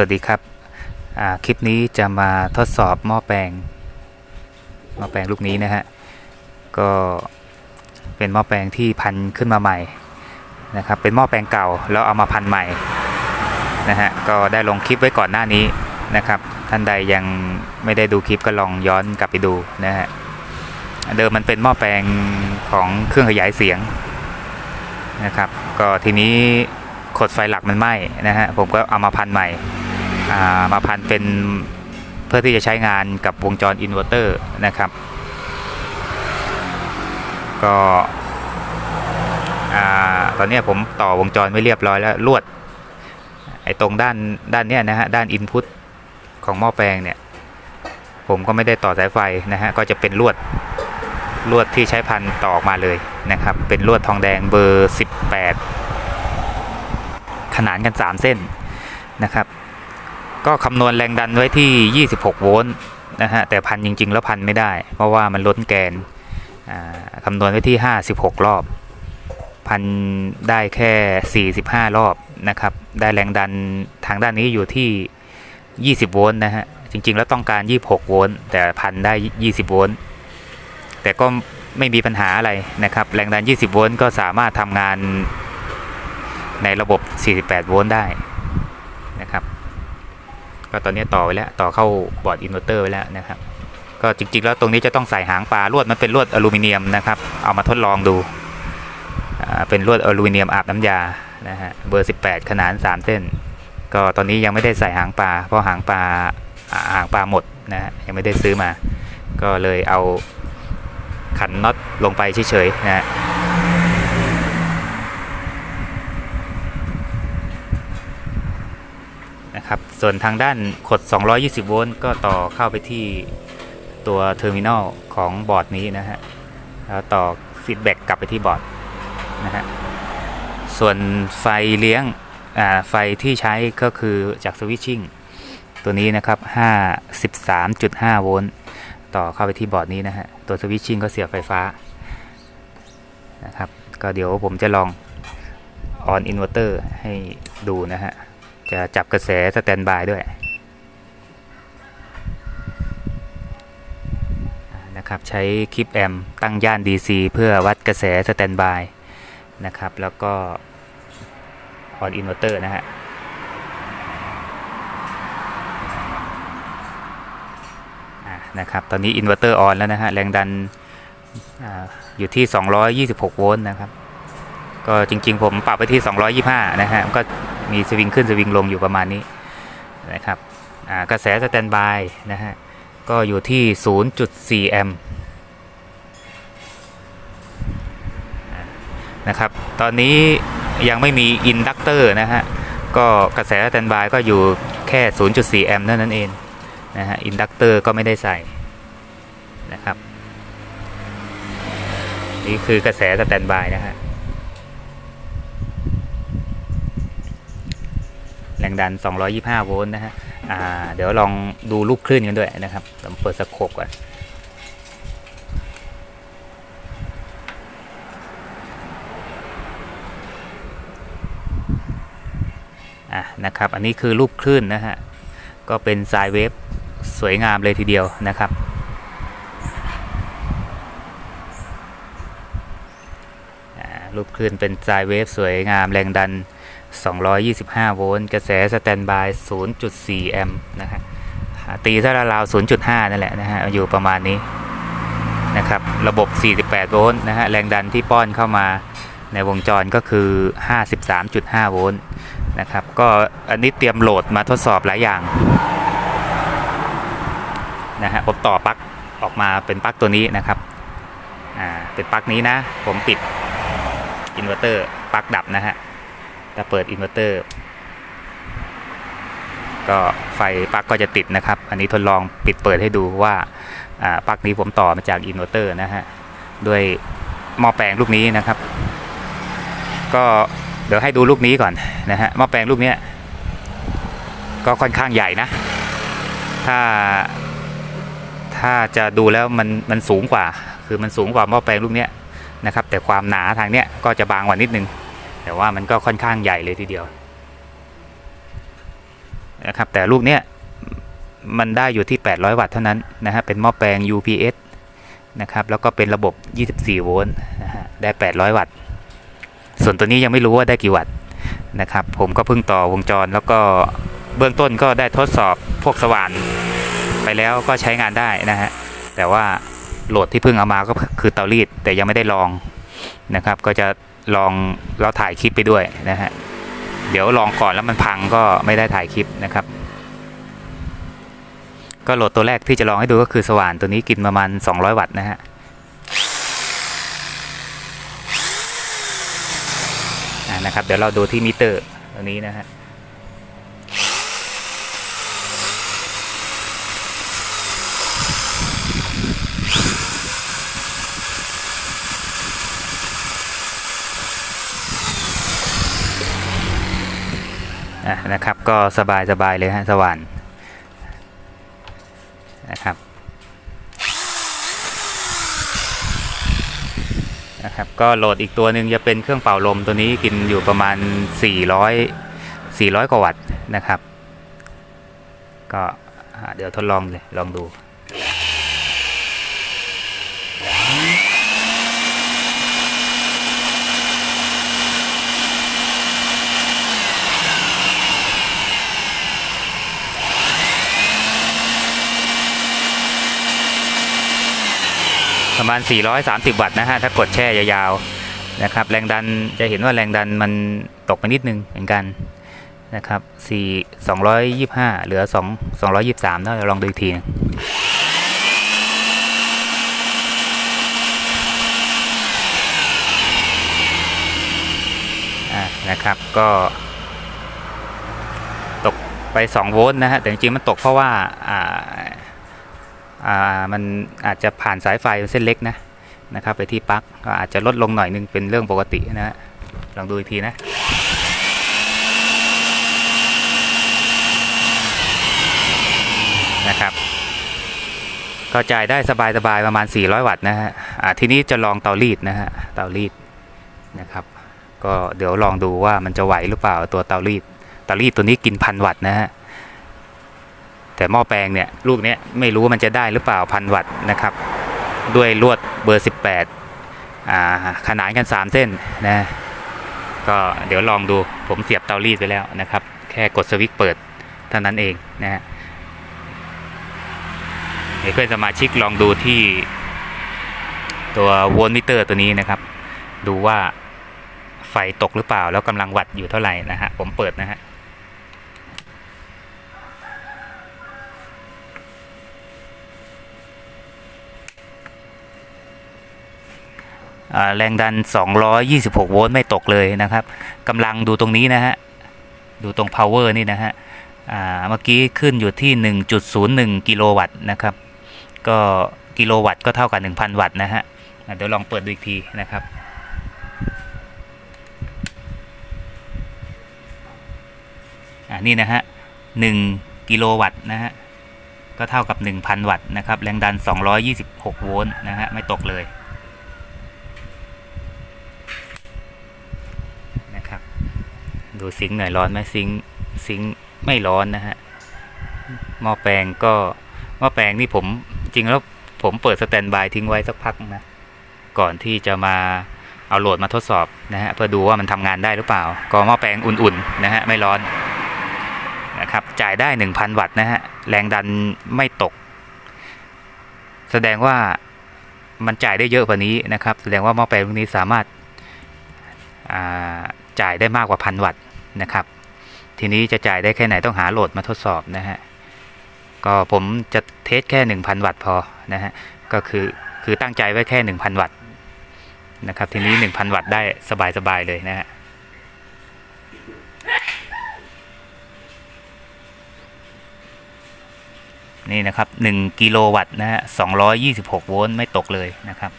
วัสดีครับ คลิปนี้จะมาทดสอบหม้อแปลง หม้อแปลงลูกนี้นะฮะ ก็เป็นหม้อแปลงที่พันขึ้นมาใหม่นะครับ เป็นหม้อแปลงเก่าแล้วเอามาพันใหม่นะฮะ ก็ได้ลงคลิปไว้ก่อนหน้านี้นะครับ ท่านใดยังไม่ได้ดูคลิปก็ลองย้อนกลับไปดูนะฮะ เดิมมันเป็นหม้อแปลงของเครื่องขยายเสียงนะครับ ก็ทีนี้ขดไฟหลักมันไหม้นะฮะ ผมก็เอามาพันใหม่ มาพันเป็นเพื่อที่จะใช้งานกับวงจรอินเวอร์เตอร์นะครับ ก็ตอนนี้ผมต่อวงจรไว้เรียบร้อยแล้วลวดไอ้ตรงด้านด้านเนี้ยนะฮะด้านอินพุตของหม้อแปลงเนี่ย ผมก็ไม่ได้ต่อสายไฟนะฮะก็จะเป็นลวดลวดที่ใช้พันต่อออกมาเลยนะครับ เป็นลวดทองแดงเบอร์ 18 ขนานกัน 3 เส้นนะครับ ก็คำนวณแรงดันไว้ที่ 26 โวลต์นะฮะแต่พันจริง ๆ แล้วพันไม่ได้ เพราะว่ามันล้นแกนคำนวณไว้ที่ 56 รอบ พันได้แค่ 45 รอบนะครับ ได้แรงดันทางด้านนี้อยู่ที่ 20 โวลต์นะฮะจริง ๆ แล้วต้องการ 26 โวลต์แต่พันได้ 20 โวลต์แต่ก็ไม่มีปัญหาอะไรนะครับ แรงดัน 20 โวลต์ก็สามารถทำงานในระบบ 48 โวลต์ได้นะครับ ก็ตอนนี้ต่อไว้แล้วต่อเข้าบอร์ดอินเวอร์เตอร์ไว้แล้วนะครับ ก็จริงๆ แล้วตรงนี้จะต้องใส่หางปลาลวดมันเป็นลวดอลูมิเนียมนะครับ เอามาทดลองดูอ่าเป็นลวดอลูมิเนียมอาบน้ำยานะฮะเบอร์ 18 ขนาน3เส้น ก็ตอนนี้ยังไม่ได้ใส่หางปลาเพราะหางปลาอ่าหางปลาหมดนะฮะยังไม่ได้ซื้อมา ก็เลยเอาขันน็อตลงไปเฉยๆนะฮะ นะ ครับ ส่วนทางด้านขด 220 โวลต์ก็ต่อเข้าไปที่ตัวเทอร์มินอลของบอร์ดนี้นะฮะ แล้วต่อฟีดแบ็กกลับไปที่บอร์ดนะฮะ ส่วนไฟเลี้ยงอ่าไฟที่ใช้ก็คือจากสวิตชิ่งตัวนี้นะครับ 53.5 โวลต์ต่อเข้าไปที่บอร์ดนี้นะฮะ ตัวสวิตชิ่งก็เสียบไฟฟ้านะครับ ก็เดี๋ยวผมจะลองออนอินเวอร์เตอร์ให้ดูนะฮะ จะจับกระแสสแตนบายด้วยนะครับใช้คลิปแอมตั้งย่าน DC เพื่อวัดกระแสสแตนบายนะครับแล้วก็ออนอินเวอร์เตอร์นะฮะนะครับตอนนี้อินเวอร์เตอร์ออนแล้วนะฮะแรงดันออยู่ที่ 226 โวลต์นะครับ ก็จริงๆผมปรับไปที่ 225 นะฮะก็ มีสวิงขึ้นสวิงลงอยู่ประมาณนี้นะครับกระแสสแตนบายนะฮะก็อยู่ที่ 0.4 แอมป์นะครับตอนนี้ยังไม่มีอินดักเตอร์นะฮะก็กระแสสแตนบายก็อยู่แค่ 0.4 แอมป์เท่านั้นเองนะฮะอินดักเตอร์ก็ไม่ได้ใส่นะครับนี่คือกระแสสแตนบายนะฮะ แรงดัน 225 โวลต์นะฮะเดี๋ยวลองดูลูกคลื่นกันด้วยนะครับผมเปิดสโคปก่อนอะนะครับ อันนี้คือรูปคลื่นนะฮะ ก็เป็นไซเวฟสวยงามเลยทีเดียวนะครับ อ่า รูปคลื่นเป็นไซเวฟสวยงามแรงดัน 225 โวลต์ กระแสสแตนบาย 0.4 แอมป์นะฮะตีถ้าราวๆ0.5 นั่นแหละนะฮะ อยู่ประมาณนี้นะครับ ระบบ 48 โวลต์นะฮะ แรงดันที่ป้อนเข้ามาในวงจรก็คือ 53.5 โวลต์นะครับ ก็อันนี้เตรียมโหลดมาทดสอบหลายอย่างนะฮะผมต่อปลั๊กออกมาเป็นปลั๊กตัวนี้นะครับ อ่า เป็นปลั๊กนี้นะ ผมปิด อินเวอร์เตอร์ปลั๊กดับนะฮะถ้าเปิดอินเวอร์เตอร์ก็ไฟปลั๊กก็จะติดนะครับ อันนี้ทดลองปิดเปิดให้ดูว่าปลั๊กนี้ผมต่อมาจากอินเวอร์เตอร์นะฮะด้วยหม้อแปลงลูกนี้นะครับ ก็เดี๋ยวให้ดูลูกนี้ก่อนนะฮะหม้อแปลงลูกเนี้ยก็ค่อนข้างใหญ่นะ ถ้าถ้าจะดูแล้วมันมันสูงกว่า คือมันสูงกว่าหม้อแปลงลูกเนี้ย นะครับ แต่ความหนาทางเนี้ยก็จะบางกว่านิดนึง แต่ว่ามันก็ค่อนข้างใหญ่เลยทีเดียวนะครับแต่ลูกเนี้ยมันได้อยู่ที่ 800 วัตต์เท่านั้นนะฮะเป็นหม้อแปลง UPS นะครับแล้วก็เป็นระบบ 24 โวลต์นะฮะได้ 800 วัตต์ ส่วนตัวนี้ยังไม่รู้ว่าได้กี่วัตต์นะครับ ผมก็เพิ่งต่อวงจรแล้วก็เบื้องต้นก็ได้ทดสอบพวกสว่าน ไปแล้วก็ใช้งานได้นะฮะแต่ว่า โหลดที่เพิ่งเอามาก็คือเตารีดแต่ยังไม่ได้ลองนะครับ ก็จะลองแล้วถ่ายคลิปไปด้วยนะฮะเดี๋ยวลองก่อนแล้วมันพังก็ไม่ได้ถ่ายคลิปนะครับ ก็โหลดตัวแรกที่จะลองให้ดูก็คือสว่านตัวนี้กินประมาณ 200 วัตต์นะฮะนะครับเดี๋ยวเราดูที่มิเตอร์ตัวนี้นะฮะ นะครับ ก็สบายสบายเลยฮะสว่านนะครับนะครับ ก็โหลดอีกตัวหนึ่งจะเป็นเครื่องเป่าลมตัวนี้กินอยู่ประมาณ 400 400 กว่าวัตต์นะครับ ก็เดี๋ยวทดลองเลยลองดู ประมาณ 430 วัตต์นะฮะถ้ากดแช่ยาวๆนะครับ แรงดันจะเห็นว่าแรงดันมันตกไปนิดนึงเหมือนกันนะครับ4 225 เหลือ 2 223แล้วลองดูอีกทีนึงอะนะครับก็ ตกไป 2 โวลต์นะฮะแต่จริงๆมันตกเพราะว่า มันอาจจะผ่านสายไฟเส้นเล็กนะนะครับ ไปที่ปลั๊กก็อาจจะลดลงหน่อยนึงเป็นเรื่องปกตินะลองดูอีกทีนะนะครับก็จ่ายได้สบายๆประมาณ 400 วัตต์นะฮะทีนี้จะลองเตารีดนะฮะเตารีดนะครับ ก็เดี๋ยวลองดูว่ามันจะไหวหรือเปล่าตัวเตารีดเตารีดตัวนี้กินพันวัตต์นะฮะ แต่หม้อแปลงเนี่ยลูกเนี้ยไม่รู้ว่ามันจะได้หรือเปล่าพันวัตต์นะครับ ด้วยลวดเบอร์ 18อ่าขนานกัน 3 เส้นนะก็เดี๋ยวลองดูผมเสียบเตารีดไปแล้วนะครับ แค่กดสวิตช์เปิดเท่านั้นเองนะฮะเดี๋ยวเพื่อนสมาชิกลองดูที่ตัวโวลต์มิเตอร์ตัวนี้นะครับ ดูว่าไฟตกหรือเปล่าแล้วกำลังวัดอยู่เท่าไหร่นะฮะผมเปิดนะฮะ แรงดัน 226 โวลต์ไม่ตกเลยนะครับกำลังดูตรงนี้นะฮะ ดูตรง power นี่นะฮะเมื่อกี้ขึ้นอยู่ที่ 1.01 กิโลวัตต์นะครับ ก็กิโลวัตต์ก็เท่ากับ 1,000 วัตต์นะฮะ เดี๋ยวลองเปิดดูอีกทีนะครับอ่านี่นะฮะ1กิโลวัตต์นะฮะ ก็เท่ากับ 1,000 วัตต์นะครับ แรงดัน 226 โวลต์นะฮะ ไม่ตกเลย นะครับ ดูซิงค์หน่อยร้อนไหมซิงค์ซิงค์ไม่ร้อนนะฮะหม้อแปลงก็หม้อแปลงนี่ผมจริงแล้วผมเปิดสแตนบายทิ้งไว้สักพักนะก่อนที่จะมาเอาโหลดมาทดสอบนะฮะเพื่อดูว่ามันทำงานได้หรือเปล่า ก็หม้อแปลงอุ่นๆนะฮะไม่ร้อนนะครับจ่ายได้ 1,000 วัตต์นะฮะแรงดันไม่ตก แสดงว่ามันจ่ายได้เยอะกว่านี้นะครับ แสดงว่าหม้อแปลงพวกนี้สามารถอ่าจ่ายได้มากกว่าพันวัตต์ นะครับ ทีนี้จะจ่ายได้แค่ไหนต้องหาโหลดมาทดสอบนะฮะก็ผมจะเทสแค่ 1,000 วัตต์พอนะฮะก็คือคือตั้งใจไว้แค่ 1,000 วัตต์นะครับ ทีนี้ 1,000 วัตต์ได้สบาย ๆ เลยนะฮะนี่นะครับ1กิโลวัตต์นะฮะ226 โวลต์ไม่ตกเลยนะครับ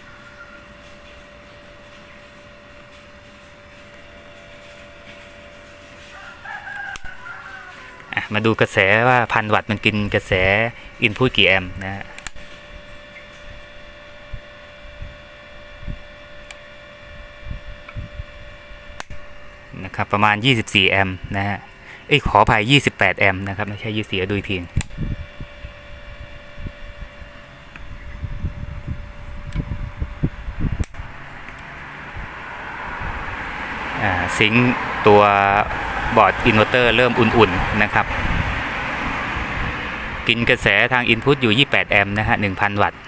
มาดูกระแสว่าพันวัตต์มันกินกระแสอินพุตกี่แอมป์นะฮะนะครับประมาณ 24 แอมป์นะฮะเอ้ยขออภัย 28 แอมป์นะครับ ไม่ใช่ยี่เสียดูอีกทีอ่าซิงตัว บอร์ดอินเวอร์เตอร์เริ่มอุ่นๆนะครับ กินกระแสทางอินพุตอยู่ 28 แอมป์นะฮะ 1,000 วัตต์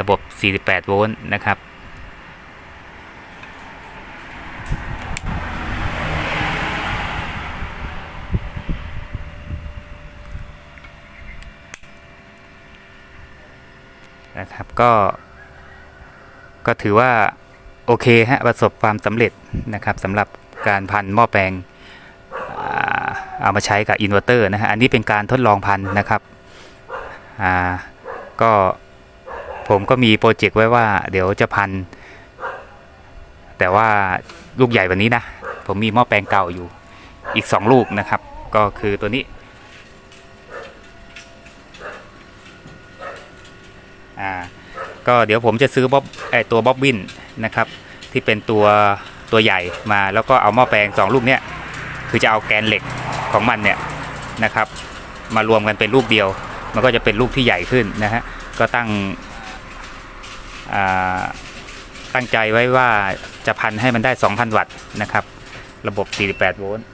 ระบบ 48 โวลต์นะครับ นะครับก็ ก็ถือว่าโอเคฮะประสบความสำเร็จนะครับสำหรับการพันหม้อแปลง เอามาใช้กับอินเวอร์เตอร์นะฮะอันนี้เป็นการทดลองพันนะครับอ่าก็ผมก็มีโปรเจกต์ไว้ว่า เดี๋ยวจะพัน แต่ว่าลูกใหญ่กว่านี้นะ ผมมีหม้อแปลงเก่าอยู่อีก 2 ลูกนะครับ ก็คือตัวนี้อ่าก็เดี๋ยวผมจะซื้อบ๊อบไอตัวบ๊อบบินนะครับ ที่เป็นตัวตัวใหญ่มาแล้วก็เอาหม้อแปลงสองลูกเนี้ยคือจะเอาแกนเหล็ก ของมันเนี่ยนะครับ มารวมกันเป็นลูกเดียว มันก็จะเป็นลูกที่ใหญ่ขึ้นนะฮะก็ตั้งตั้งใจไว้ว่าจะพันให้มันได้ 2,000 วัตต์นะครับ ระบบ 48 โวลต์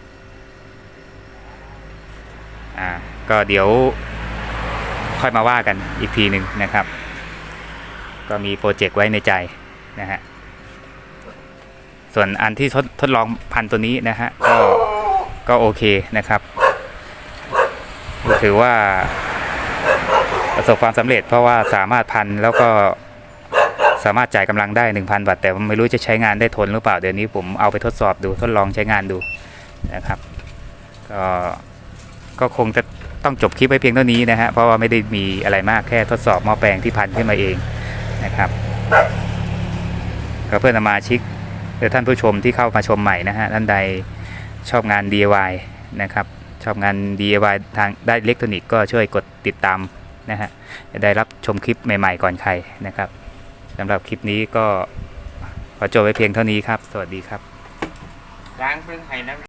อ่าก็เดี๋ยวค่อยมาว่ากันอีกทีหนึ่งนะครับ ก็มีโปรเจกต์ไว้ในใจนะฮะส่วนอันที่ทดทดลองพันตัวนี้นะฮะก็ ก็โอเคนะครับ ถือว่าประสบความสำเร็จเพราะว่าสามารถพันแล้วก็สามารถจ่ายกำลังได้ 1,000วัตต์แต่ไม่รู้จะใช้งานได้ทนหรือเปล่าเดี๋ยวนี้ผมเอาไปทดสอบดูทดลองใช้งานดูนะครับ ก็ก็คงจะต้องจบคลิปไว้เพียงเท่านี้นะฮะเพราะว่าไม่ได้มีอะไรมากแค่ทดสอบหม้อแปลงที่พันขึ้นมาเองนะครับก็เพื่อนสมาชิกหรือท่านผู้ชมที่เข้ามาชมใหม่นะฮะท่านใด ชอบงาน DIY นะครับชอบงาน DIY ทางด้านอิเล็กทรอนิกส์ก็ช่วยกดติดตามนะฮะจะได้รับชมคลิปใหม่ ๆ ก่อนใครนะครับสำหรับคลิปนี้ก็ขอจบไว้เพียงเท่านี้ครับ สวัสดีครับล้างเพิ่งไห้น้ำ